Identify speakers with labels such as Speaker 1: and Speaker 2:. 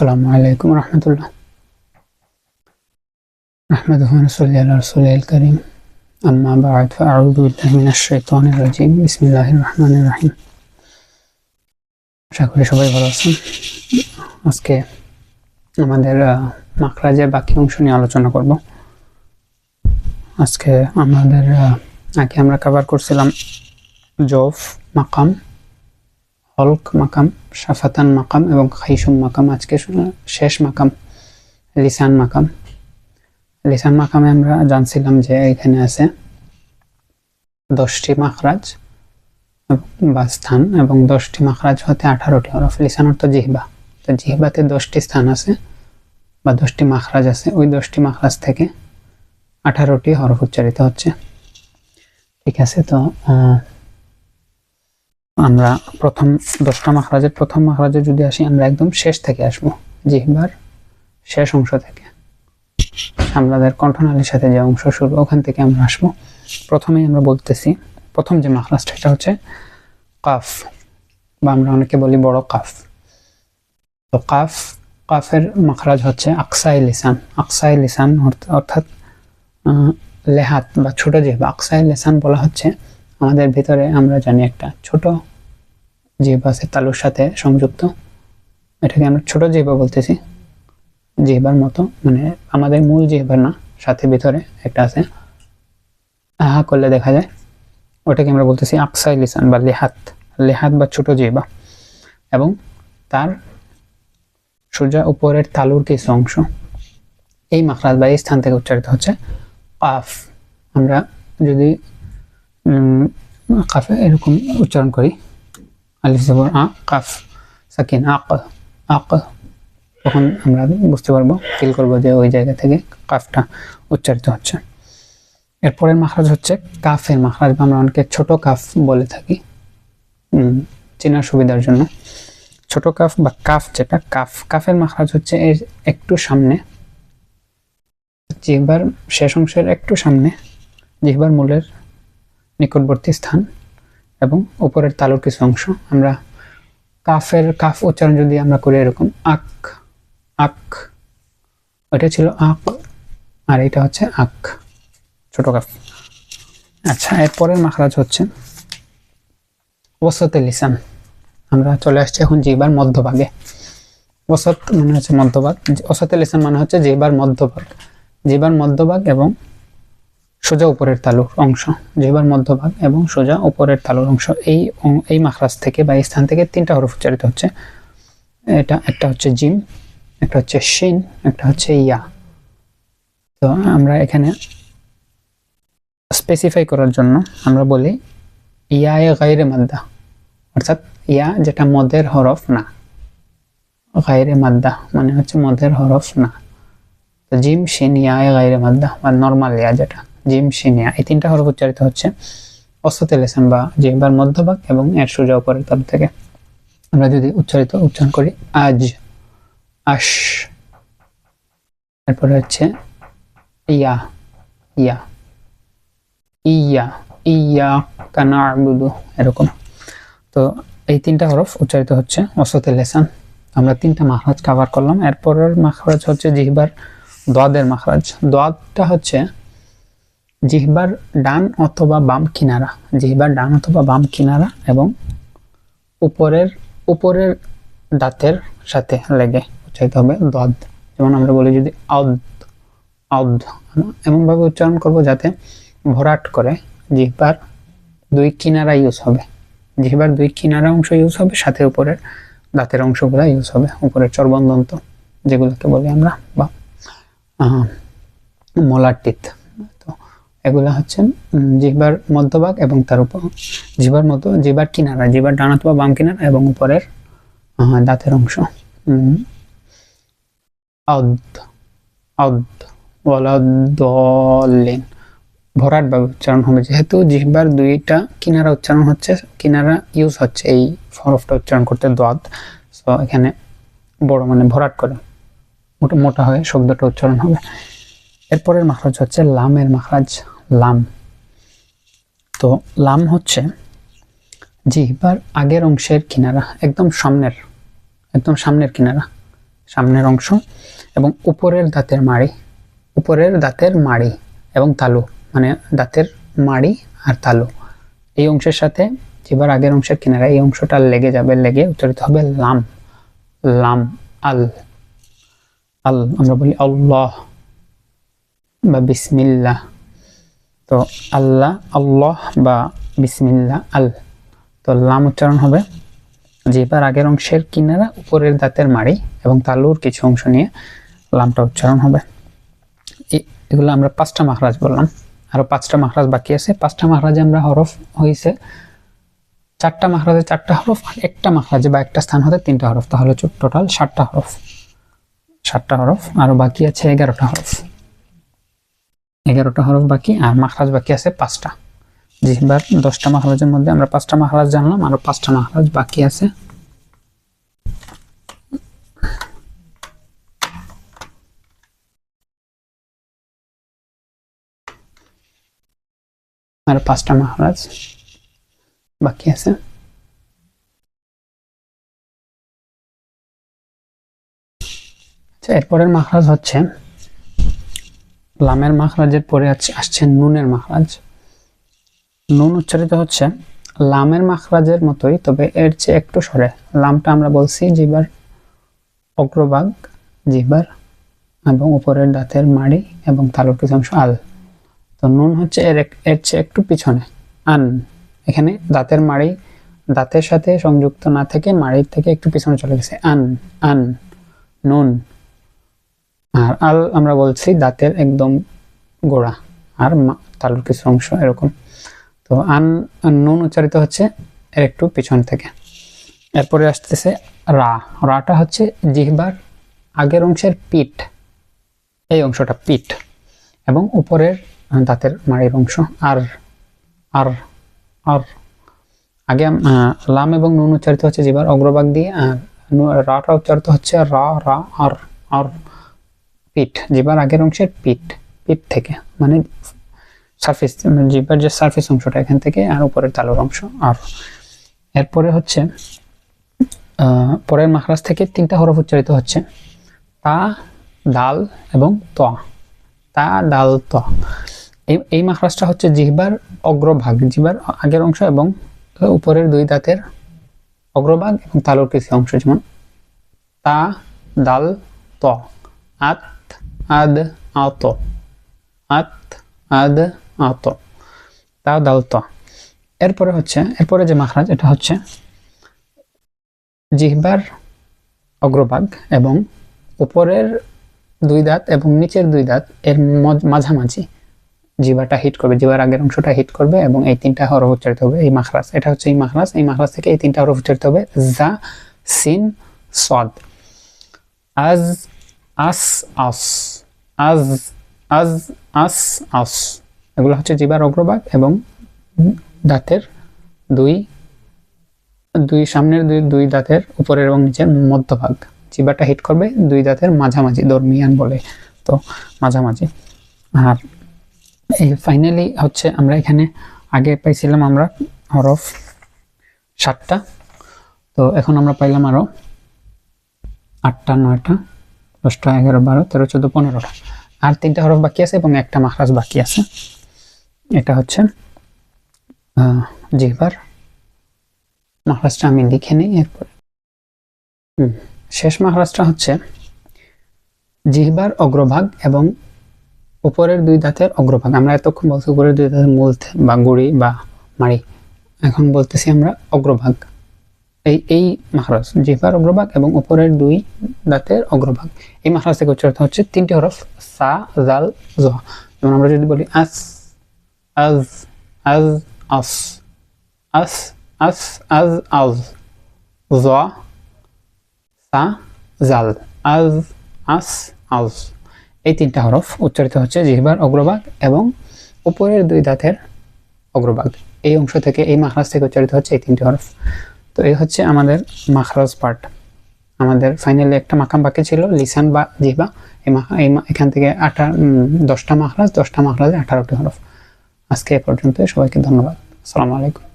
Speaker 1: আসসালামু আলাইকুম রহমতুল্লাহ نحمده ونصلي على رسوله الكريم أما بعد فأعوذ بالله من الشيطان الرجيم بسم الله الرحمن الرحيم আশা করি সবাই ভালো আছেন আজকে আমাদের আহ, মাখরাজের বাকি অংশ নিয়ে আলোচনা করব আজকে আমাদের আহ, আগে আমরা কভার করছিলাম জফ মাকাম হলক মাকাম সাফাতান মাকাম এবং খাইসুম মাকাম, আজকে শেষ মাকাম, লিসান মাকাম। লিসান মাকামে আমরা জানছিলাম যে এখানে আছে দশটি মাখরাজ বা স্থান এবং দশটি মাখরাজ হতে আঠারোটি হরফ। লিসান অর্থ জিহবা। তো জিহবাতে দশটি স্থান আছে বা দশটি মাখরাজ আছে। ওই দশটি মাখরাজ থেকে আঠারোটি হরফ উচ্চারিত হচ্ছে। ঠিক আছে, তো আমরা প্রথম দশটা মাখরাজের প্রথম মাখরাজে যদি আসি, আমরা একদম শেষ থেকে আসব জিহবার শেষ অংশ থেকে। আমাদের কণ্ঠনালীর সাথে যে অংশ শুরু, ওখান থেকে আমরা আসব। প্রথমেই আমরা বলতেছি, প্রথম যে মাখরাজটা এটা হচ্ছে কাফ, বা আমরা অনেকে বলি বড় কাফ। তো কাফ, কাফের মাখরাজ হচ্ছে আকসাই লিসান। আকসাই লিসান অর্থ- অর্থাৎ লেহাত বা ছোট জিহ্বা আকসাই লিসান বলা হচ্ছে, আমাদের ভিতরে আমরা জানি একটা ছোট জিহ্বা আছে তালুর সাথে সংযুক্ত। এটাকে আমরা ছোট জিহ্বা বলতেছি। জিহ্বার মতো মানে আমাদের মূল জিহ্বার না, সাথে ভিতরে একটা আছে। আহা করলে দেখা যায়। ওটাকে আমরা বলতেছি আকসাই লিসান বা লেহাত। লেহাত বা ছোট জিহ্বা এবং তার সোজা উপরের তালুর কিছু অংশ। এই মাখরাজ বা এই স্থান থেকে উচ্চারিত হচ্ছে কাফ। আমরা যদি কাফে এরকম উচ্চারণ করি। আলিফ জবর, আ, কাফ, সাকিন আক আক তখন আমরা বুঝতে পারব ফিল করব যে ওই জায়গা থেকে কাফটা উচ্চারিত হচ্ছে। এরপরের মাখরাজ হচ্ছে কাফের মাখরাজ, বা আমরা অনেকে ছোট কাফ বলে থাকি। চেনার সুবিধার জন্য। ছোট কাফ বা কাফ যেটা, কাফ, কাফের মাখরাজ হচ্ছে এর একটু সামনে। জিহ্বার শেষ অংশের একটু সামনে জিহ্বার মূলের নিকটবর্তী স্থান। এবং উপরের তালুর কিছু অংশ আমরা কাফের, কাফ উচ্চারণ যদি আমরা করি এরকম, আক আক, ওইটা ছিল আক, আর এটা হচ্ছে আক, ছোট কাফ। আচ্ছা এরপরের মাখরাজ হচ্ছে ওসতে লিসান। আমরা চলে আসছি এখন জিবার মধ্যভাগে। ওসত মানে হচ্ছে মধ্যভাগ, ওসতে লিসান মানে হচ্ছে জিবার মধ্যভাগ। জিবার মধ্যভাগ এবং সোজা উপরের তালুর অংশ জিহ্বার মধ্যভাগ এবং সোজা উপরের তালুর অংশ। এই এই মাখরাজ থেকে বা এই স্থান থেকে তিনটা হরফ উচ্চারিত হচ্ছে। এটা একটা হচ্ছে জিম একটা হচ্ছে শিন, একটা হচ্ছে ইয়া। তো আমরা এখানে স্পেসিফাই করার জন্য আমরা বলি ইয়া এ গাইরে মাদ্দা। অর্থাৎ ইয়া যেটা মদের হরফ না। গাইরে মাদ্দা মানে হচ্ছে মদের হরফ না। জিম, শিন ইয়া এ গাইরে মাদ্দা বা নর্মাল ইয়া যেটা। জিম শিন ইয়া এই তিনটা হরফ উচ্চারিত হচ্ছে। অস্বতে লেসন বা জিহ্বার মধ্যভাগ এবং এর সোজা উপরের তল থেকে। আমরা যদি উচ্চারিত, উচ্চারণ করি, আজ, আশ। তারপরে হচ্ছে, ইয়া ইয়া। ইয়া ইয়া, কানা আবুদু, এরকম। তো এই তিনটা হরফ উচ্চারিত হচ্ছে অসতে লেসান। আমরা তিনটা মাখরাজ কাভার করলাম। এরপরের মাখরাজ হচ্ছে জিহ্বার দোয়াদের মাখরাজ। দোয়াদটা হচ্ছে জিহ্বার ডান অথবা বাম কিনারা, জিহ্বার ডান অথবা বাম কিনারা এবং উপরের উপরের দাঁতের সাথে লেগে উচ্চারিত হবে দদ। যেমন আমরা বলি যদি আউদ আউদ এমনভাবে উচ্চারণ করব যাতে ভরাট করে জিহ্বার দুই কিনারা ইউজ হবে। জিহ্বার দুই কিনারা অংশ ইউজ হবে, সাথে উপরের দাঁতের অংশগুলো ইউজ হবে, উপরের চর্বন্দন্ত যেগুলোকে বলি আমরা বা মোলার টিথ। এগুলো হচ্ছে জিহ্বার মধ্যভাগ এবং তার উপর জিহ্বার মতো জিহ্বার কিনারা, জিহ্বার ডান অথবা বাম কিনারা এবং উপরের দাঁতের অংশ। ভরাট ভাবে উচ্চারণ হবে, যেহেতু জিহ্বার দুইটা কিনারা উচ্চারণ হচ্ছে, কিনারা ইউজ হচ্ছে এই হরফটা উচ্চারণ করতে দোয়াদ সো এখানে বড় মানে ভরাট করে মোটা হয়ে শব্দটা উচ্চারণ হবে। এরপরের মাখরাজ হচ্ছে লামের মাখরাজ, লাম। তো লাম হচ্ছে জিহ্বার আগের অংশের কিনারা, একদম সামনের একদম সামনের কিনারা, সামনের অংশ এবং উপরের দাঁতের মাড়ি, উপরের দাঁতের মাড়ি এবং তালু মানে দাঁতের মাড়ি আর তালু। এই অংশের সাথে জিবার আগের অংশের কিনারা, এই অংশটা লেগে যাবে, লেগে উচ্চারিত হবে লাম লাম আল আল, আমরা বলি আল্লাহ। বা বিসমিল্লাহ। তো আল্লাহ আল্লাহ বা বিসমিল্লাহ, আল। তো লাম উচ্চারণ হবে জিবার আগের অংশের কিনারা উপরের দাঁতের মাড়ি এবং তালুর কিছু অংশ নিয়ে লামটা উচ্চারণ হবে। এগুলো আমরা পাঁচটা মাখরাজ বললাম। আরও পাঁচটা মাখরাজ বাকি আছে। পাঁচটা মাখরাজে আমরা হরফ হয়েছে চারটা মাখরাজে চারটা হরফ আর একটা মাখরাজে বা একটা স্থান হতে তিনটা হরফ। তাহলে টোটাল ষাটটা হরফ। ষাটটা হরফ। আরও বাকি আছে এগারোটা হরফ। এগারোটা হরফ বাকি আর মাখরাজ বাকি আছে পাঁচটা। জিহবার দশটা মাখরাজের মধ্যে আমরা পাঁচটা মাখরাজ জানলাম, আরও পাঁচটা মাখরাজ বাকি আছে। আর পাঁচটা মাখরাজ বাকি আছে। আচ্ছা এরপরের মাখরাজ হচ্ছে লামের মাখরাজের পরে আসছে নুনের মাখরাজ। নুন উচ্চারিত হচ্ছে, লামের মাখরাজের মতোই, তবে এর চেয়ে একটু সরে। লামটা আমরা বলছি জিবার অগ্রভাগ, জিবার এবং উপরের দাঁতের মাড়ি এবং তালুর কিছু অংশ আল। তো নুন হচ্ছে এর এর চেয়ে একটু পিছনে, আন। এখানে দাঁতের মাড়ি, দাঁতের সাথে সংযুক্ত না থেকে মাড়ির থেকে একটু পিছনে চলে গেছে, আন আন, নুন। আর আল আমরা বলছি দাঁতের একদম গোড়া আর তালুর কিছু অংশ এরকম। তো আন আন নুন উচ্চারিত হচ্ছে এর একটু পিছন থেকে। এরপরে আসতেছে রা। রাটা হচ্ছে জিহবার আগের অংশের পিঠ, এই অংশটা পিঠ এবং উপরের দাঁতের মাড়ির অংশ। আর আর আর। আগে লাম এবং নুন উচ্চারিত হচ্ছে জিবার অগ্রভাগ দিয়ে, আর রাটা উচ্চারিত হচ্ছে রা রা, আর আর। পিঠ জিবার আগের অংশের পিঠ পিঠ থেকে মানে সারফেস জিবার যে সারফেস অংশটা এখান থেকে আর উপরের তালুর অংশ, আর এরপরে হচ্ছে পরের মাখরাজ থেকে তিনটা হরফ উচ্চারিত হচ্ছে, তা ডাল এবং ত, তা ডাল ত। এই এই মাখরাজটা হচ্ছে জিহবার অগ্রভাগ, জিহবার আগের অংশ এবং উপরের দুই দাঁতের অগ্রভাগ এবং তালুর কিছু অংশ, যেমন তা ডাল ত। আত আদ আত আত আদ আত তা দাল এরপরে হচ্ছে এরপরে যে মাখরাজ এটা হচ্ছে জিহবার অগ্রভাগ এবং উপরের দুই দাঁত এবং নিচের দুই দাঁত এর মাঝামাঝি জিবাটা হিট করবে জিবার আগের অংশটা হিট করবে এবং এই তিনটা হরফ উচ্চারিত হবে এই মাখরাজ এটা হচ্ছে এই মাখরাজ এই মাখরাজ থেকে এই তিনটা হরফ উচ্চারিত হবে জা সিন সদ আজ আস আস আজ আজ, আস আস। এগুলো হচ্ছে জিবার অগ্রভাগ এবং দাঁতের দুই দুই সামনের দুই দুই দাঁতের উপরের এবং নিচের মধ্যভাগ। জিবাটা হিট করবে দুই দাঁতের মাঝামাঝি, দরমিয়ান বলে। তো মাঝামাঝি। আর এই ফাইনালি হচ্ছে আমরা এখানে আগে পাইছিলাম আমরা হরফ সাতটা। তো এখন আমরা পাইলাম আরও আটটা, নয়টা। দশটা, এগারো, বারো, তেরো, চোদ্দ, পনেরোটা। আর তিনটা হরফ বাকি আছে এবং একটা মাখরাজ বাকি আছে। এটা হচ্ছে জিহ্বার মাখরাজটা আমি লিখে নিই এরপরে। শেষ মাখরাজটা হচ্ছে জিহ্বার অগ্রভাগ এবং উপরের দুই দাঁতের অগ্রভাগ। আমরা এতক্ষণ বলছি উপরের দুই দাঁতের মূল বা গুড়ি বা মাড়ি। এখন বলতেছি আমরা অগ্রভাগ। এই এই মাখরাজ জিহ্বার অগ্রভাগ এবং উপরের দুই দাঁতের অগ্রভাগ। এই মাখরাজ থেকে উচ্চারিত হচ্ছে তিনটি হরফ, সা, জাল জ যেমন আমরা যদি বলি আস, আজ আজ, আস। আস আস, আজ আজ। জ সা, জাল। আজ, আস, আজ। এই তিনটা হরফ উচ্চারিত হচ্ছে জিহ্বার অগ্রভাগ এবং উপরের দুই দাঁতের অগ্রভাগ। এই অংশ থেকে এই মাখরাজ থেকে উচ্চারিত হচ্ছে এই তিনটি হরফ। তো এই হচ্ছে আমাদের মাখরাজ পার্ট আমাদের ফাইনালি একটা মাকাম বাকি ছিল, লিসান বা জিহবা। এই মাখা এই এখান থেকে আঠা দশটা মাখরাজ, দশটা মাখরাজে আঠারোটি হরফ। আজকে এ পর্যন্ত সবাইকে ধন্যবাদ। আসসালামু আলাইকুম।